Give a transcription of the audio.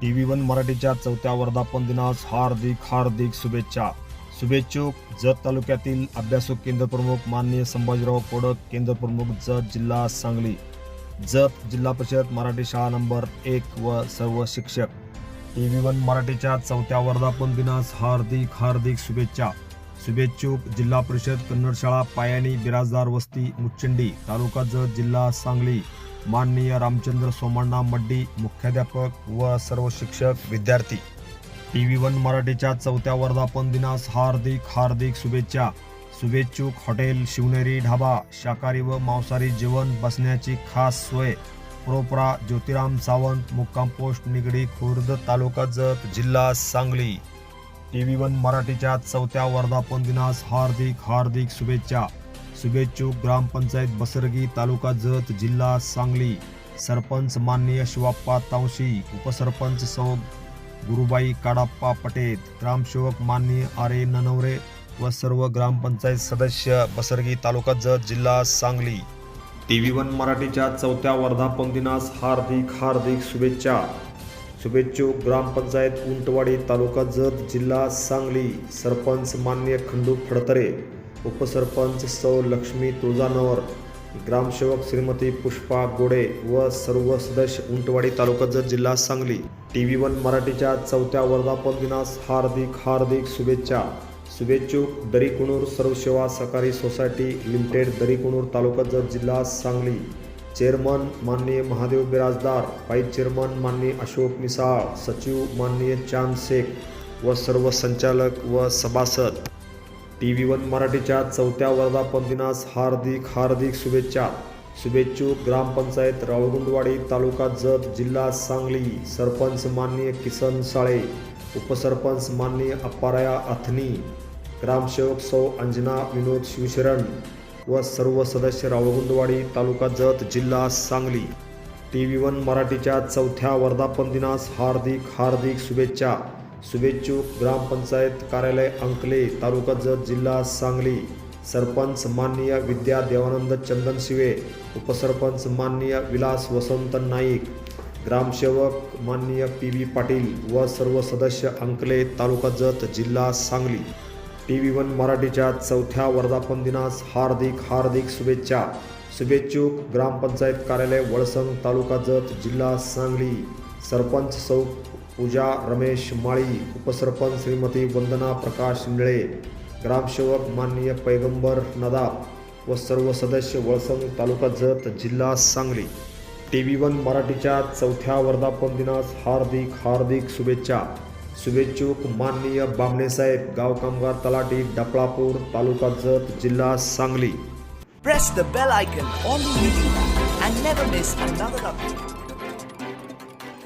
T V one मराठीच्या चौथ्या वर्धापन दिनास हार्दिक हार्दिक शुभेच्छा. शुभेच्छुक जत तालुक्यातील अभ्यासक केंद्र प्रमुख माननीय संभाजीराव कोडक केंद्र प्रमुख जत जिल्हा सांगली. जत जिल्हा परिषद मराठी शाळा नंबर एक व सर्व शिक्षक. टी व्ही वन मराठीच्या चौथ्या वर्धापन दिनास हार्दिक हार्दिक शुभेच्छा. शुभेच्छुक जिल्हा परिषद कन्नड शाळा पायाणी बिराजदार वस्ती मुच्चंडी तालुका जत जिल्हा सांगली. माननीय रामचंद्र सोमण्णा मड्डी मुख्याध्यापक व सर्व शिक्षक विद्यार्थी. टी व्ही वन मराठीच्या चौथ्या वर्धापन दिनास हार्दिक हार्दिक शुभेच्छा. शुभेच्छुक हॉटेल शिवनेरी ढाबा शाकाहारी व मांसाहारी जेवण बसण्याची खास सोय. प्रोपरा ज्योतिराम सावंत मुक्काम पोस्ट निगडी खुर्द तालुका जत जिल्हा सांगली. टी व्ही वन मराठीच्या चौथ्या वर्धापन दिनास हार्दिक हार्दिक शुभेच्छा. शुभेच्छुक ग्रामपंचायत बसरगी तालुका जत जिल्हा सांगली. सरपंच माननीय शिवाप्पा तावशी उपसरपंच सौ गुरुबाई काडाप्पा पटेल ग्रामसेवक माननीय आर ए ननवरे व सर्व ग्रामपंचायत सदस्य बसरगी तालुका जत जिल्हा सांगली. टी व्ही वन मराठीच्या चौथ्या वर्धापन दिनास हार्दिक हार्दिक शुभेच्छा. शुभेच्छुक ग्रामपंचायत उंटवाडी तालुका जत जिल्हा सांगली. सरपंच मान्य खंडू फडतरे. उपसरपंच सौ लक्ष्मी तुळजानवर ग्रामसेवक श्रीमती पुष्पा गोडे व सर्व सदस्य उंटवाडी तालुका जत जिल्हा सांगली. टी व्ही वन मराठीच्या चौथ्या वर्धापन दिनास हार्दिक हार्दिक शुभेच्छा. शुभेच्छुक दरीकुणूर सर्वसेवा सहकारी सोसायटी लिमिटेड दरीकुणूर तालुका जत जिल्हा सांगली. चेअरमन माननीय महादेव बिराजदार व्हाईस चेअरमन माननीय अशोक मिसाळ सचिव माननीय चांद शेख व सर्व संचालक व सभासद. टी व्ही वन मराठीच्या चौथ्या वर्धापन दिनास हार्दिक हार्दिक शुभेच्छा. शुभेच्छुक ग्रामपंचायत रावळगुंडवाडी तालुका जत जिल्हा सांगली. सरपंच माननीय किसन साळे. उपसरपंच माननीय अप्पाराया अथनी. ग्रामसेवक सौ अंजना विनोद शिवशरण व सर्व सदस्य रावळगुंडवाडी तालुका जत जिल्हा सांगली. टी व्ही वन मराठीच्या चौथ्या वर्धापन दिनास हार्दिक हार्दिक शुभेच्छा. शुभेच्छुक ग्रामपंचायत कार्यालय अंकले तालुका जत जिल्हा सांगली. सरपंच माननीय विद्या देवानंद चंदन शिवे उपसरपंच माननीय विलास वसंत नाईक ग्रामसेवक माननीय पी व्ही पाटील व सर्व सदस्य अंकले तालुका जत जिल्हा सांगली. टी व्ही वन मराठीच्या चौथ्या वर्धापन दिनास हार्दिक हार्दिक शुभेच्छा. शुभेच्छुक ग्रामपंचायत कार्यालय वळसंग तालुका जत जिल्हा सांगली. सरपंच सौ पूजा रमेश माळी उपसरपंच श्रीमती वंदना प्रकाश निळे ग्रामसेवक माननीय पैगंबर नदाब व सर्व सदस्य वळसंग तालुका जत जिल्हा सांगली. टी व्ही वन मराठीच्या चौथ्या वर्धापन दिनास हार्दिक हार्दिक शुभेच्छा. शुभेच्छुक माननीय बामणेसाहेब गाव कामगार तलाठी डपळापूर तालुका जत जिल्हा Sangli. Press the bell icon on the YouTube and never miss another update.